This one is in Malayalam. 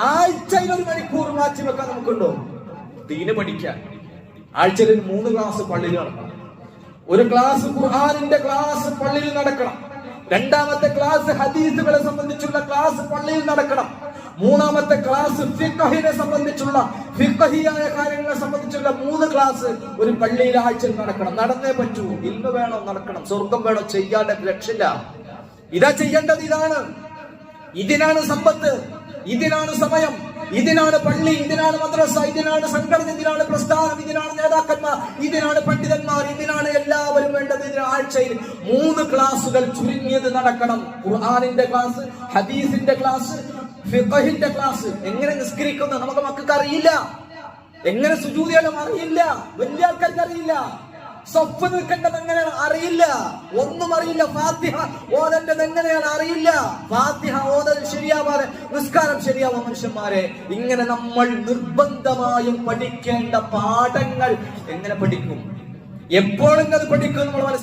ആഴ്ചയിൽ ഒരു മണിക്കൂർ മാറ്റി വെക്കാൻ നമുക്കുണ്ടോ? തീനെ പഠിക്കാൻ ആഴ്ചയിൽ മൂന്ന് ക്ലാസ് പള്ളിയിൽ നടക്കണം. ഒരു ക്ലാസ് ഖുർആാനിന്റെ ക്ലാസ് പള്ളിയിൽ നടക്കണം. രണ്ടാമത്തെ ക്ലാസ് ഹദീസുകളെ സംബന്ധിച്ചുള്ള ക്ലാസ് പള്ളിയിൽ നടക്കണം. മൂന്നാമത്തെ ക്ലാസ് ഫിഖഹിനെ സംബന്ധിച്ചുള്ള ഫിഖഹിയായ കാര്യങ്ങളെ സംബന്ധിച്ചുള്ള മൂന്ന് ക്ലാസ് ഒരു പള്ളിയിൽ ആഴ്ചയിൽ നടക്കണം. നടന്നേ പറ്റൂ. ഇന്ന് വേണോ നടക്കണം. സ്വർഗം വേണോ. ചെയ്യാതെ രക്ഷയില്ല ഇതാ ചെയ്യേണ്ടത് ഇതാണ്. ഇതിനാണ് സമ്പത്ത്. ഇതിനാണ് സമയം. ഇതിനാണ് പള്ളി ഇതിനാണ് മദ്രസ ഇതിനാണ് സംഘടന ഇതിനാണ് പ്രസ്ഥാനം ഇതിനാണ് നേതാക്കന്മാർ ഇതിനാണ് പണ്ഡിതന്മാർ ഇതിനാണ് എല്ലാവരും വേണ്ടത് ഇതിന് ആഴ്ചയിൽ മൂന്ന് ക്ലാസുകൾ ചുരുങ്ങിയത് നടക്കണം. ഖുർആാനിന്റെ ക്ലാസ് ഹദീസിന്റെ ക്ലാസ് ഫിഖഹിന്റെ ക്ലാസ്. എങ്ങനെ നിസ്കരിക്കുന്നു നമുക്ക് മക്കൾക്ക് അറിയില്ല. എങ്ങനെ സുജൂതിയാലും അറിയില്ല. വലിയ ആൾക്കാർക്ക് അറിയില്ല. സ്വപ്പ് നിൽക്കേണ്ടത് എങ്ങനെയാണ്? അറിയില്ല. ഒന്നും അറിയില്ല. ഫാത്തിഹ ഓതേണ്ടത് എങ്ങനെയാണ്? അറിയില്ല. ഫാത്തിഹ ശരിയാവാതെ നിസ്കാരം ശരിയാവാ മനുഷ്യന്മാരെ. ഇങ്ങനെ നമ്മൾ നിർബന്ധമായും പഠിക്കേണ്ട പാഠങ്ങൾ എങ്ങനെ പഠിക്കും? എപ്പോഴും അത് പഠിക്കും നമ്മൾ മനസ്സിലാക്കി